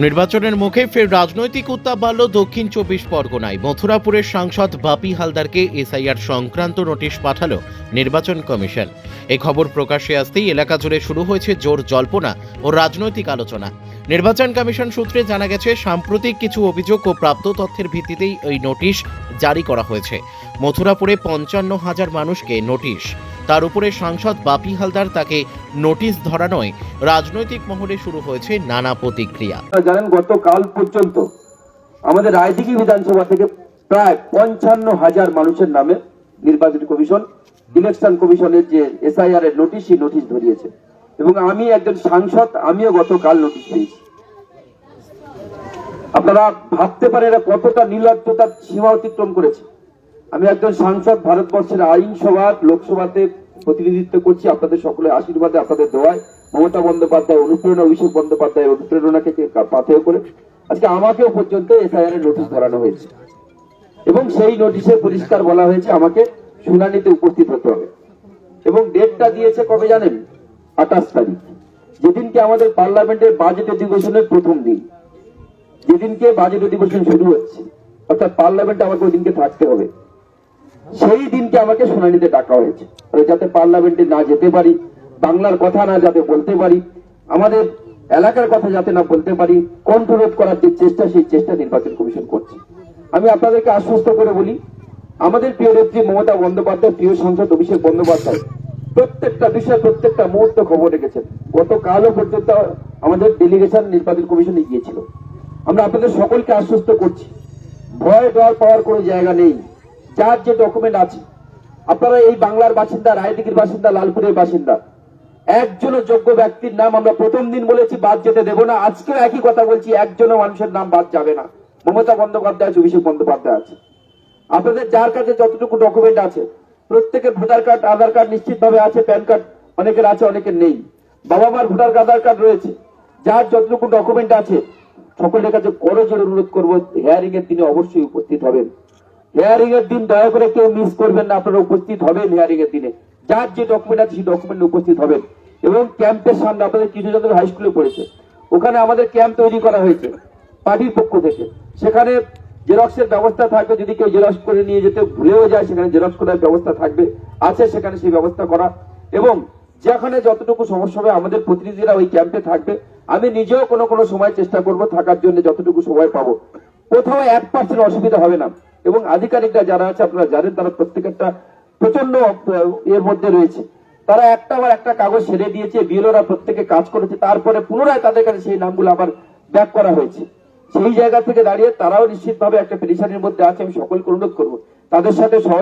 নির্বাচনের মুখে ফের রাজনৈতিক উত্তাপ বাড়ল দক্ষিণ চব্বিশ পরগনায়। মথুরাপুরের সাংসদ বাপি হালদারকে এসআইআর সংক্রান্ত নোটিশ পাঠালো নির্বাচন কমিশন। এ খবর প্রকাশ্যে আসতেই এলাকা জুড়ে শুরু হয়েছে জোর জল্পনা ও রাজনৈতিক আলোচনা। নির্বাচন কমিশন সূত্রে জানা গেছে, সাম্প্রতিক কিছু অভিযোগ ও প্রাপ্ত তথ্যের ভিত্তিতেই এই নোটিশ জারি করা হয়েছে। মথুরাপুরে পঞ্চান্ন হাজার মানুষকে নোটিশ। তার উপরে সাংসদ বাপি হালদার তাকে নোটিশ ধরানোয় রাজনৈতিক মহলে শুরু হয়েছে নানা প্রতিক্রিয়া। জানেন, গতকাল পর্যন্ত আমাদের রায়দিঘি বিধানসভা থেকে প্রায় পঞ্চান্ন হাজার মানুষের নামে নির্বাচন কমিশন, ইলেকশন কমিশনের যে এসআইআর এর নোটিশ নোটিশ ধরিয়েছে। এবং আমি একজন সাংসদ, আমিও গতকাল নোটিশ পেয়েছি। আপনারা ভাবতে পারেন এরা কতটা নির্লজ্জতার সীমা অতিক্রম করেছে। আমি একজন সাংসদ, ভারতবর্ষের আইনসভার, লোকসভাতে প্রতিনিধিত্ব করছি, আপনাদের আশীর্বাদে, আপনাদের দোয়ায়। মমতা বন্দ্যোপাধ্যায়, অনুপ্রেরণা, অভিষেক বন্দ্যোপাধ্যায়, অনুপ্রেরণাকে পাথেয় করে। আজকে আমাকেও পর্যন্ত এসআইআর এর নোটিশ ধরানো হয়েছে। এবং সেই নোটিশে পরিষ্কার বলা হয়েছে, আমাকে শুনানিতে উপস্থিত হতে হবে। এবং ডেটটা দিয়েছে কবে জানেন? আঠাশ তারিখ। যেদিনকে আমাদের পার্লামেন্টের বাজেট অধিবেশনের প্রথম দিন। যেদিনকে বাজেট অধিবেশন শুরু হচ্ছে। অর্থাৎ পার্লামেন্টে আমাকে ওই দিনকে থাকতে হবে। সেই দিনকে আমাকে শুনানিতে ডাকা হয়েছে। যাতে পার্লামেন্টে না যেতে পারি, বাংলার কথা না যাতে বলতে পারি, আমাদের এলাকার কথা যাতে না বলতে পারি, কণ্ঠরোধ করার যে চেষ্টা, সেই চেষ্টা নির্বাচন কমিশন করছে। আমি আপনাদেরকে আশ্বস্ত করে বলি, আমাদের প্রিয় নেত্রী মমতা বন্দ্যোপাধ্যায়, প্রিয় সাংসদ অভিষেক বন্দ্যোপাধ্যায়, প্রত্যেকটা বিষয় প্রত্যেকটা মুহূর্ত খবর রেখেছেন। গতকালও পর্যন্ত আমাদের ডেলিগেশন নির্বাচন কমিশনে গিয়েছিল। আমরা আপনাদের সকলকে আশ্বস্ত করছি ভয় ডর পাওয়ার কোনো জায়গা নেই। যার যে ডকুমেন্ট আছে আপনারা এই বাংলার বাসিন্দা রায়দিঘির বাসিন্দা, লালপুরের বাসিন্দা। একজনও যোগ্য ব্যক্তির নাম আমরা প্রথম দিন বলেছি, বাদ যেতে দেব না। আজকেও একই কথা বলছি, একজনও মানুষের নাম বাদ যাবে না। মমতা বন্দ্যোপাধ্যায় আছে, অভিষেক বন্দ্যোপাধ্যায় আছে। আপনাদের যার কাছে যতটুকু ডকুমেন্ট আছে, প্রত্যেকের ভোটার কার্ড আধার কার্ড নিশ্চিতভাবে আছে প্যান কার্ড অনেকের আছে, অনেকের নেই। বাবা মার ভোটার আধার কার্ড রয়েছে। যার যতটুকু ডকুমেন্ট আছে, সকলের কাছে করো জোর অনুরোধ করব হেয়ারিং এর দিনে অবশ্যই উপস্থিত হবেন। হেয়ারিং এর দিন দয়া করে কেউ মিস করবেন না, আপনারা উপস্থিত হবেন হেয়ারিং এর দিনে। যার যে ডকুমেন্ট আছে, সেই ডকুমেন্ট উপস্থিত হবেন। এবং ক্যাম্পের সামনে আপনাদের কৃষ্ণচন্দ্র হাই স্কুলে পড়েছে। ওখানে আমাদের ক্যাম্প তৈরি করা হয়েছে, পার্টির পক্ষ থেকে। সেখানে জেরক্সের ব্যবস্থা থাকবে, যদি কেউ জেরক্স করে নিয়ে যেতে ভুলেও যায়, সেখানে জেরক্স করার ব্যবস্থা থাকবে, আছে সেখানে সেই ব্যবস্থা করা। এবং যেখানে যতটুকু সমস্যা হবে, আমাদের প্রতিনিধিরা ওই ক্যাম্পে থাকবে। আমি নিজেও কোনো কোনো সময় চেষ্টা করব থাকার জন্য যতটুকু সময় পাবো। কোথাও এক পার্সেন্ট অসুবিধা হবে না। এবং আধিকারিকরা যারা আছে আপনারা জানেন তারা প্রত্যেকটা প্রচণ্ড এর মধ্যে রয়েছে। তারা একটা আবার একটা কাগজ ছেড়ে দিয়েছে, বিএলওরা প্রত্যেকে কাজ করেছে, তারপরে পুনরায় তাদের কাছে সেই নামগুলো আবার ব্যাক করা হয়েছে। সেই জায়গা থেকে দাঁড়িয়ে তারাও নিশ্চিতভাবে একটা পেরিসানির মধ্যে আছে, আমি সকলকে অনুরোধ করব। তাদের সাথে সহ